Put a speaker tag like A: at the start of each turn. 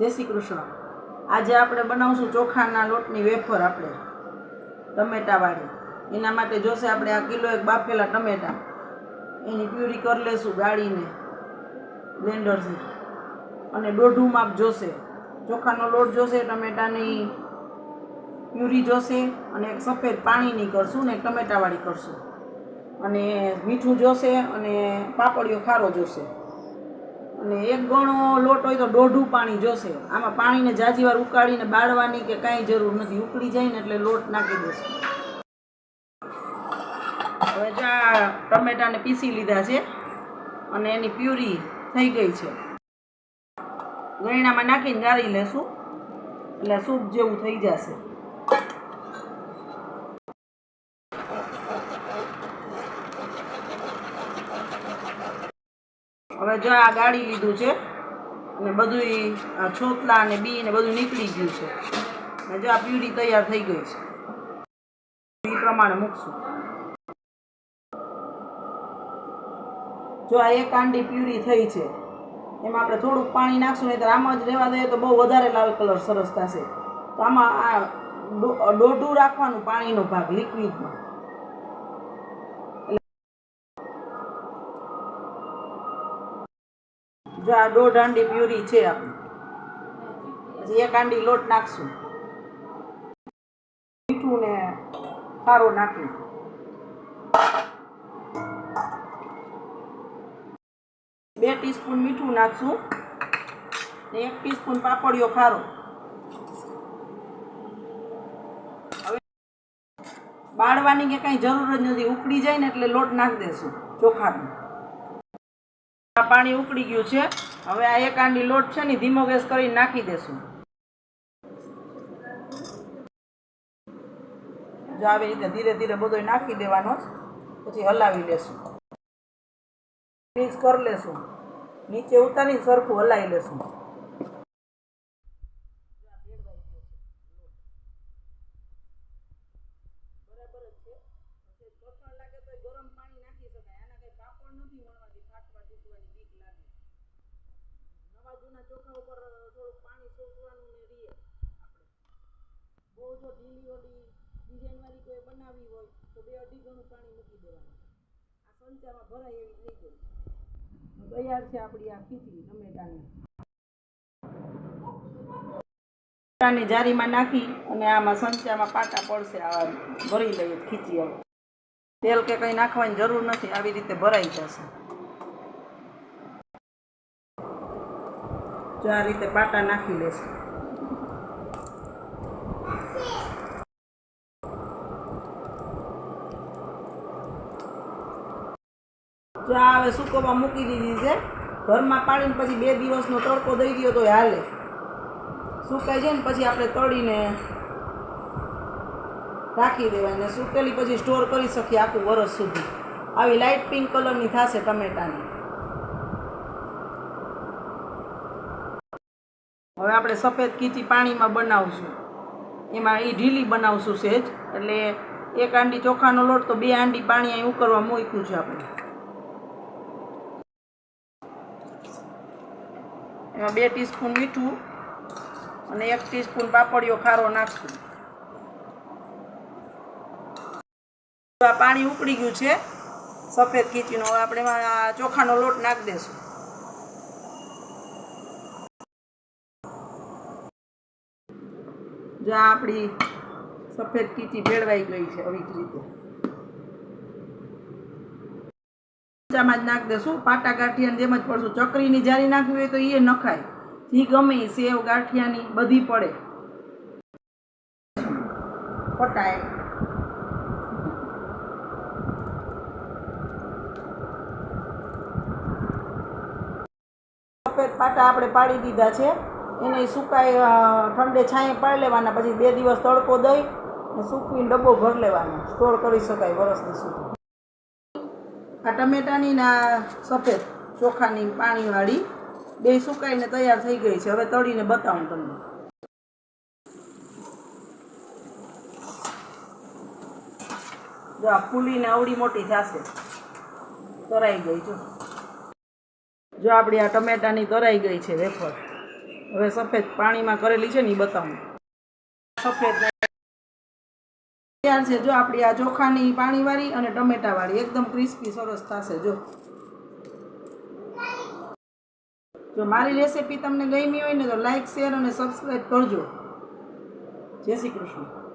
A: જય શ્રી કૃષ્ણ. આજે આપણે બનાવશું ચોખાના લોટની વેફર આપણે, ટમેટાવાળી. એના માટે જોશે આપણે આ કિલો એક બાફેલા ટમેટા. એની પ્યુરી કરી લેશું ગાળીને, બ્લેન્ડરથી. અને દોઢું માપ જોશે. ચોખાનો લોટ જોશે, ટમેટાની પ્યુરી જોશે, અને એક સફેદ પાણીની કરશું ને ટમેટાવાળી કરશું. અને મીઠું જોશે અને પાપડિયો ખારો જોશે. અને એક ગણો લોટ હોય તો દોઢું પાણી જોશે. આમાં પાણીને જાજી વાર ઉકાળીને બાળવાની કે કાંઈ જરૂર નથી. ઉકળી જાય ને એટલે લોટ નાખી દેશું. હવે જો ટમેટાને પીસી લીધા છે અને એની પ્યુરી થઈ ગઈ છે. ગળણામાં નાખીને ગાળી લેશું. એટલે સૂપ જેવું થઈ જશે. હવે જો આ ગાળી લીધું છે, અને બધું છોતલા અને બી ને બધું નીકળી ગયું છે. અને જો આ પ્યુરી તૈયાર થઈ ગઈ છે. એ પ્રમાણે મૂકશું. જો આ એક આંડી પ્યુરી થઈ છે, એમાં આપણે થોડુંક પાણી નાખશું નહીં તો આમ જ રહેવા દઈએ તો બહુ વધારે લાલ કલર સરસ થશે. તો આમાં આ દોઢું રાખવાનું પાણીનો ભાગ લિક્વિડમાં જો આ દોઢ હાંડી પ્યુરી છે આપણી. પછી એક હાંડી લોટ નાખશું. મીઠું ને ખારો નાખી. બે ટીસ્પૂન મીઠું નાખશું ને એક ટીસ્પૂન પાપડિયો ખારો. હવે બાળવાની કે કાંઈ જરૂર જ નથી. ઉકળી જાય ને એટલે લોટ નાખી દેશું ચોખાનો. પાણી ઉકળી ગયું છે. હવે આ એક આંડી લોટ છે ને ધીમો ગેસ કરીને નાખી દેશું. જો આવી રીતે ધીરે ધીરે બધો નાખી દેવાનો છે. પછી હલાવી લેશું. મિક્સ કરી લેશું. નીચે ઉતારીને સરખું હલાવી લેશું બરાબર જ છે પછી કઠણ લાગે તો ગરમ પાણી નાખી શકાય પાપડ નથી વણવાથી ફાટવા તૂટવાની બીક લાગે. નવા જૂના ચોખા ઉપર થોડુંક પાણી સોસવાનું ને રીએ આપણે. બહુ જો ઢીલી ઓલી ડિઝાઇનવાળી કોઈ બનાવવી હોય, તો બે અઢી ગણું પાણી મૂકી દેવાનું. આ સંચામાં ભરાય એવી થઈ ગઈ તૈયાર છે આપણી આ ખીચડી ટમેટાની. ટમેટાની જારીમાં નાખી અને આમાં સંચામાં પાટા પડશે આવા ભરી લઈએ ખીચી હવે તેલ કે કંઈ નાખવાની જરૂર નથી, આવી રીતે ભરાઈ જશે. જો આ રીતે પાટા નાખી લેશું. જો આ હવે સુકોમાં મૂકી દીધી છે, ઘરમાં પાડીને પછી બે દિવસનો તડકો દઈ ગયો તો હાલે. સુકાઈ જાય ને પછી આપણે તળીને રાખી દેવાય ને સુકેલી પછી સ્ટોર કરી શકીએ આખું વરસ સુધી. આવી લાઇટ પિંક કલરની થશે ટમેટાની. હવે આપણે સફેદ કીચી પાણીમાં બનાવશું. એમાં એ ઢીલી બનાવશું સહેજ એટલે એક આંડી ચોખાનો લોટ તો બે આંડી પાણી અહીં ઉકળવા મૂક્યું છે આપણે. એમાં બે ટીસ્પૂન મીઠું અને એક ટીસ્પૂન પાપડીઓ ખારો નાખશું. આ પાણી ઉકળી ગયું છે. સફેદ ખીચીનો. હવે આપણે એમાં ચોખાનો લોટ નાખી દેશું. જો આપણી સફેદ કીચી ભેળવાઈ ગઈ છે આવી જ રીતે. ચમચામાં જ નાખી દેશું. પાટા ગાંઠિયાની જેમ જ પડશું. ચકરીની જારી નાખવી હોય તો એ નખાય. જી ગમે સેવ ગાંઠિયાની બધી પડે. પટાય સફેદ પાટા આપણે પાડી દીધા છે. એને સુકાઈ ઠંડે છાંયે પાડી લેવાના, પછી બે દિવસ તડકો દઈ અને સૂકવીને ડબ્બો ભરી લેવાનો. સ્ટોર કરી શકાય વરસની સુધી. આ ટમેટાની ના સફેદ ચોખાની પાણીવાળી બે સુકાઈને તૈયાર થઈ ગઈ છે. હવે તળીને બતાવું તમને. જો આ ફૂલીને અવડી મોટી થશે. તરાઈ ગઈ જો. જો આપણી આ ટમેટાની તરાઈ ગઈ છે વેફર. હવે સફેદ પાણીમાં કરેલી છે ને એ બતાવું. સફેદ તૈયાર છે. જો આપણી આ ચોખાની પાણીવાળી અને ટમેટાવાળી એકદમ ક્રિસ્પી સરસ થશે, જો. જો મારી રેસીપી તમને ગમી હોય ને તો લાઈક, શેર અને સબસ્ક્રાઈબ કરજો. જય શ્રી કૃષ્ણ.